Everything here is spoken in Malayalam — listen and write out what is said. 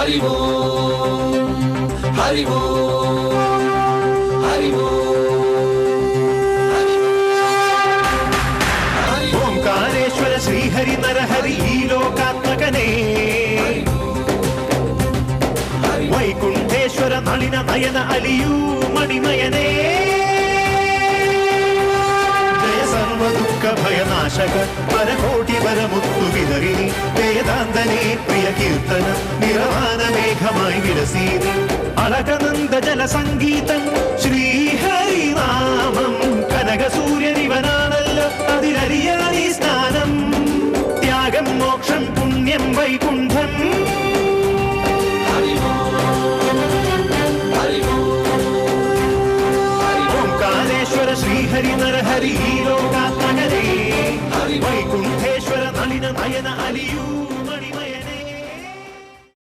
ഹരി ഓം ഹരി ഓം ഹരി ഓംകാരേശ്വര ശ്രീഹരി നരഹരി ഈ ലോകാത്മകനേ. വൈകുണ്ഠേശ്വര നളിന നയന അലിയൂ മണിമയനേ. ജയ സർവ ദുഃഖ ഭയനാശക പരകോടി വരമുത്തു വിതറി. വേദാന്തനേ പ്രിയ കീർത്തന നിറവാന വിലസീനി അളകനന്ദ ജലസംഗീതം ശ്രീഹരിനാമം. കനകസൂര്യനിവനാണല്ലോ സൂര്യനിവനാണല്ലോ അതിലറിയാനീ സ്നാനം. ത്യാഗം മോക്ഷം പുണ്യം വൈകുണ്ഠം. ഓംകാരേശ്വര ശ്രീഹരി നരഹരി ലോകാത്മകരേ. വൈകുണ്ഠേശ്വര നളിന നയന അലിയൂ